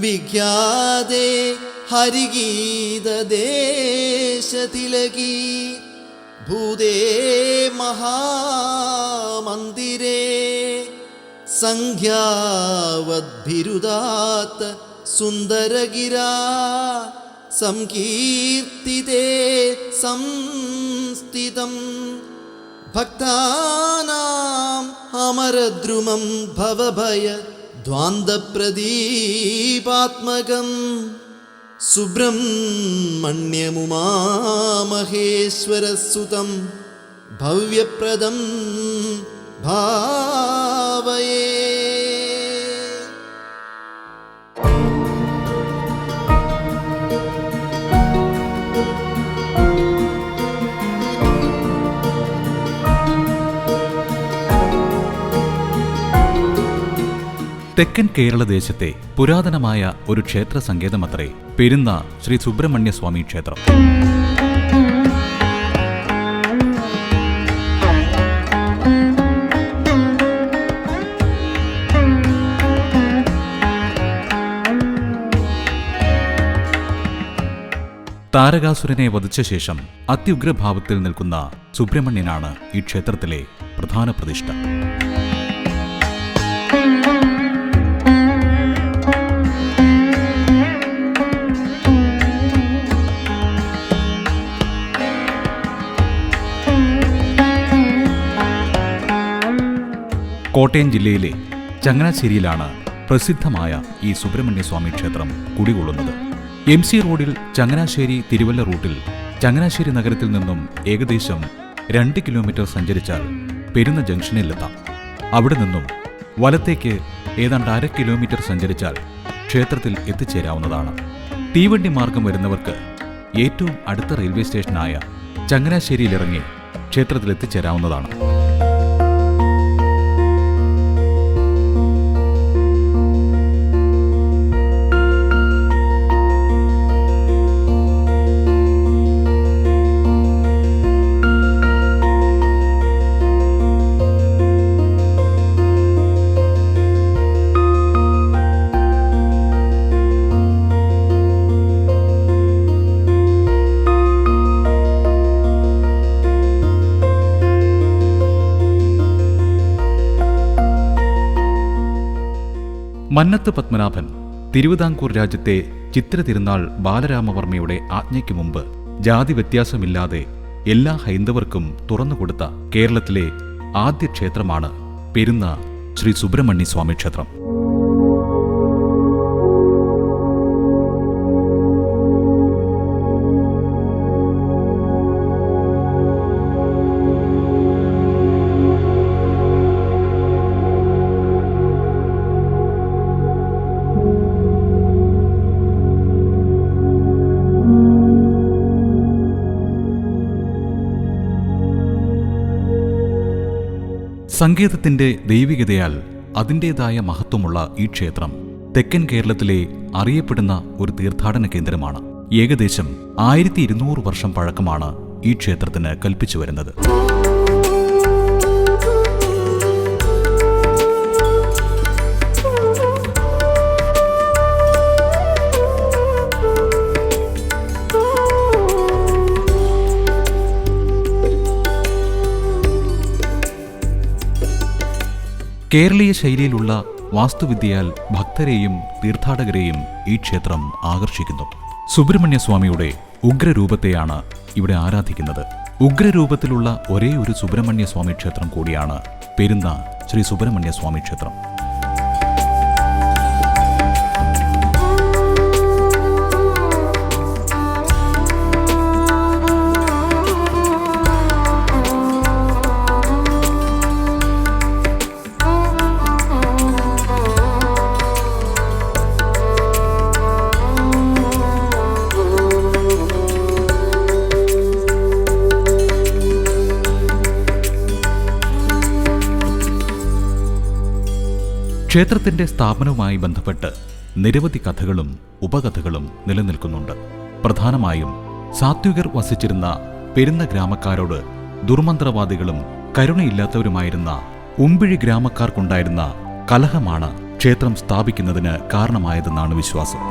വിഖ്യാതേ ഹരിഗീതദേശതിലകി ഭൂതേ മഹാമന്ദിരേ സംഖ്യാവദ്ഭിരുദാത്ത സുന്ദരഗിരാ സംകീർത്തിതേ സംസ്ഥിതം. ഭക്താനാം അമരദ്രുമം ഭവഭയ ധ്വാന്തപ്രദീപാത്മകം സുബ്രഹ്മണ്യമുമാമഹേശ്വരസുതം ഭവ്യപ്രദം ഭാവയേ. തെക്കൻ കേരളദേശത്തെ പുരാതനമായ ഒരു ക്ഷേത്ര സങ്കേതമത്രേ പെരുന്ന ശ്രീ സുബ്രഹ്മണ്യ സ്വാമി ക്ഷേത്രം. താരകാസുരനെ വധിച്ച ശേഷം അത്യുഗ്രഭാവത്തിൽ നിൽക്കുന്ന സുബ്രഹ്മണ്യനാണ് ഈ ക്ഷേത്രത്തിലെ പ്രധാന പ്രതിഷ്ഠ. കോട്ടയം ജില്ലയിലെ ചങ്ങനാശ്ശേരിയിലാണ് പ്രസിദ്ധമായ ഈ സുബ്രഹ്മണ്യസ്വാമി ക്ഷേത്രം കുടികൊള്ളുന്നത്. എം സി റോഡിൽ ചങ്ങനാശ്ശേരി തിരുവല്ല റൂട്ടിൽ ചങ്ങനാശ്ശേരി നഗരത്തിൽ നിന്നും ഏകദേശം രണ്ട് കിലോമീറ്റർ സഞ്ചരിച്ചാൽ പെരുന്ന ജംഗ്ഷനിലെത്താം. അവിടെ നിന്നും വലത്തേക്ക് ഏതാണ്ട് അര കിലോമീറ്റർ സഞ്ചരിച്ചാൽ ക്ഷേത്രത്തിൽ എത്തിച്ചേരാവുന്നതാണ്. തീവണ്ടി മാർഗം വരുന്നവർക്ക് ഏറ്റവും അടുത്ത റെയിൽവേ സ്റ്റേഷനായ ചങ്ങനാശ്ശേരിയിലിറങ്ങി ക്ഷേത്രത്തിൽ എത്തിച്ചേരാവുന്നതാണ്. മന്നത്ത് പത്മനാഭൻ തിരുവിതാംകൂർ രാജ്യത്തെ ചിത്ര തിരുനാൾ ബാലരാമവർമ്മയുടെ ആജ്ഞയ്ക്ക് മുമ്പ് ജാതി വ്യത്യാസമില്ലാതെ എല്ലാ ഹൈന്ദവർക്കും തുറന്നുകൊടുത്ത കേരളത്തിലെ ആദ്യ ക്ഷേത്രമാണ് പെരുന്ന ശ്രീ സുബ്രഹ്മണ്യ സ്വാമി ക്ഷേത്രം സങ്കേതത്തിന്റെ ദൈവികതയാൽ അതിന്റെതായ മഹത്വമുള്ള ഈ ക്ഷേത്രം തെക്കൻ കേരളത്തിലെ അറിയപ്പെടുന്ന ഒരു തീർത്ഥാടന കേന്ദ്രമാണ്. ഏകദേശം ആയിരത്തി ഇരുന്നൂറ് വർഷം പഴക്കമാണ് ഈ ക്ഷേത്രത്തിന് കൽപ്പിച്ചു വരുന്നത്. കേരളീയ ശൈലിയിലുള്ള വാസ്തുവിദ്യയാൽ ഭക്തരെയും തീർത്ഥാടകരെയും ഈ ക്ഷേത്രം ആകർഷിക്കുന്നു. സുബ്രഹ്മണ്യസ്വാമിയുടെ ഉഗ്രരൂപത്തെയാണ് ഇവിടെ ആരാധിക്കുന്നത്. ഉഗ്രരൂപത്തിലുള്ള ഒരേ ഒരു സുബ്രഹ്മണ്യ സ്വാമി ക്ഷേത്രം കൂടിയാണ് പെരുന്ന ശ്രീ സുബ്രഹ്മണ്യ സ്വാമി ക്ഷേത്രം. ക്ഷേത്രത്തിന്റെ സ്ഥാപനവുമായി ബന്ധപ്പെട്ട് നിരവധി കഥകളും ഉപകഥകളും നിലനിൽക്കുന്നുണ്ട്. പ്രധാനമായും സാത്വികർ വസിച്ചിരുന്ന പെരുന്ന ഗ്രാമക്കാരോട് ദുർമന്ത്രവാദികളും കരുണയില്ലാത്തവരുമായിരുന്ന ഉമ്പിഴി ഗ്രാമക്കാർക്കുണ്ടായിരുന്ന കലഹമാണ് ക്ഷേത്രം സ്ഥാപിക്കുന്നതിന് കാരണമായതെന്നാണ് വിശ്വാസം.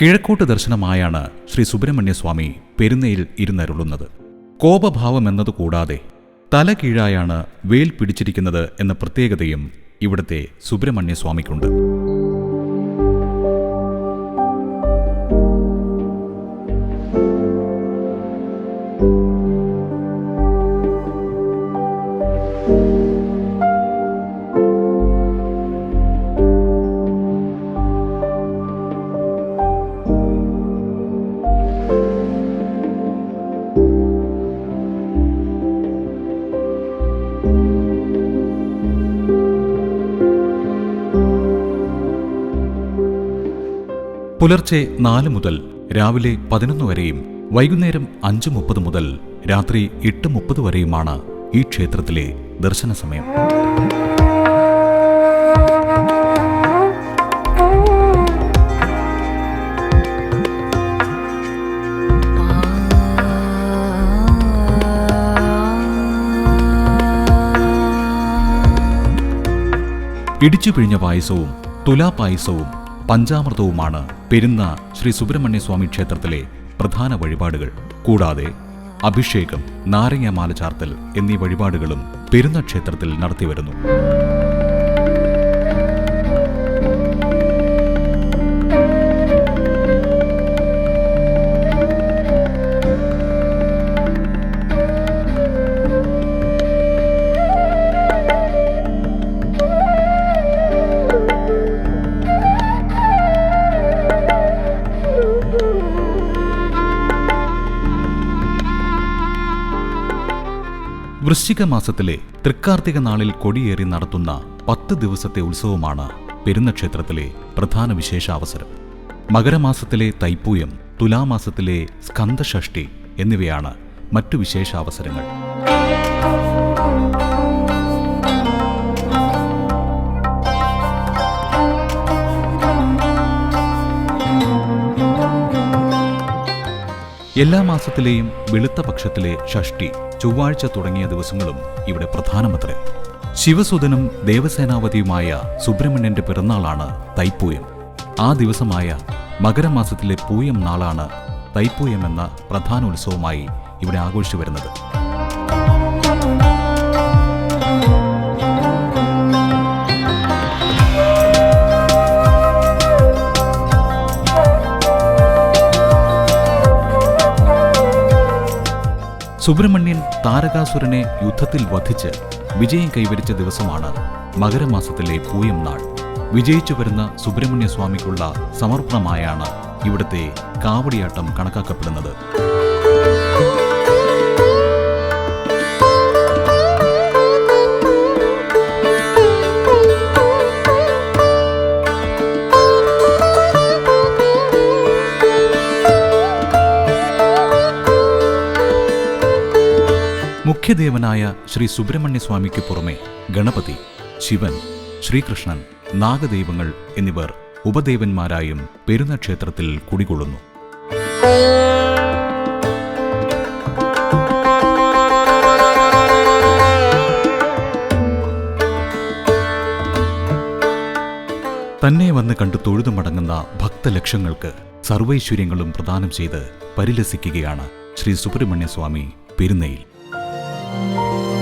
കിഴക്കോട്ട് ദർശനമായാണ് ശ്രീ സുബ്രഹ്മണ്യസ്വാമി പെരുന്നയിൽ ഇരുന്നരുളുന്നത്. കോപഭാവം എന്നത് കൂടാതെ തല കീഴായാണ് വേൽ പിടിച്ചിരിക്കുന്നത് എന്ന പ്രത്യേകതയും ഇവിടുത്തെ സുബ്രഹ്മണ്യ പുലർച്ചെ നാല് മുതൽ രാവിലെ പതിനൊന്ന് വരെയും വൈകുന്നേരം അഞ്ച് മുപ്പത് മുതൽ രാത്രി എട്ട് മുപ്പത് വരെയുമാണ് ഈ ക്ഷേത്രത്തിലെ ദർശന സമയം ഇടിച്ചു പിഴിഞ്ഞ പായസവും തുലാപായസവും പഞ്ചാമൃതവുമാണ് പെരുന്ന ശ്രീ സുബ്രഹ്മണ്യ സ്വാമി ക്ഷേത്രത്തിലെ പ്രധാന വഴിപാടുകൾ. കൂടാതെ അഭിഷേകം നാരങ്ങാമാല ചാർത്തൽ എന്നീ വഴിപാടുകളും പെരുന്ന ക്ഷേത്രത്തിൽ നടത്തിവരുന്നു. വൃശ്ചിക മാസത്തിലെ തൃക്കാർത്തിക നാളിൽ കൊടിയേറി നടത്തുന്ന പത്ത് ദിവസത്തെ ഉത്സവമാണ് പെരുന്നക്ഷേത്രത്തിലെ പ്രധാന വിശേഷാവസരം മകരമാസത്തിലെ തൈപ്പൂയം തുലാമാസത്തിലെ സ്കന്ദഷഷ്ടി എന്നിവയാണ് മറ്റു വിശേഷാവസരങ്ങൾ എല്ലാ മാസത്തിലെയും വെളുത്ത പക്ഷത്തിലെ ഷഷ്ടി ചൊവ്വാഴ്ച തുടങ്ങിയ ദിവസങ്ങളും ഇവിടെ പ്രധാനമത്രേ. ശിവസുതനും ദേവസേനാപതിയുമായ സുബ്രഹ്മണ്യന്റെ പിറന്നാളാണ് തൈപ്പൂയം. ആ ദിവസമായ മകരമാസത്തിലെ പൂയം നാളാണ് തൈപ്പൂയം എന്ന പ്രധാന ഉത്സവമായി ഇവിടെ ആഘോഷിച്ചു വരുന്നത്. സുബ്രഹ്മണ്യൻ താരകാസുരനെ യുദ്ധത്തിൽ വധിച്ച് വിജയം കൈവരിച്ച ദിവസമാണ് മകരമാസത്തിലെ പൂയം നാൾ. വിജയിച്ചു വരുന്ന സുബ്രഹ്മണ്യ സ്വാമിക്കുള്ള സമർപ്പണമായാണ് ഇവിടുത്തെ കാവടിയാട്ടം കണക്കാക്കപ്പെടുന്നത്. മുഖ്യദേവനായ ശ്രീ സുബ്രഹ്മണ്യ സ്വാമിക്ക് പുറമെ ഗണപതി ശിവൻ ശ്രീകൃഷ്ണൻ നാഗദൈവങ്ങൾ എന്നിവർ ഉപദേവന്മാരായും പെരുന്ന ക്ഷേത്രത്തിൽ കുടികൊള്ളുന്നു. തന്നെ വന്ന് കണ്ട് തൊഴുതു മടങ്ങുന്ന ഭക്തലക്ഷങ്ങൾക്ക് സർവൈശ്വര്യങ്ങളും പ്രദാനം ചെയ്ത് പരിലസിക്കുകയാണ് ശ്രീ സുബ്രഹ്മണ്യ സ്വാമി പെരുന്നയിൽ. Música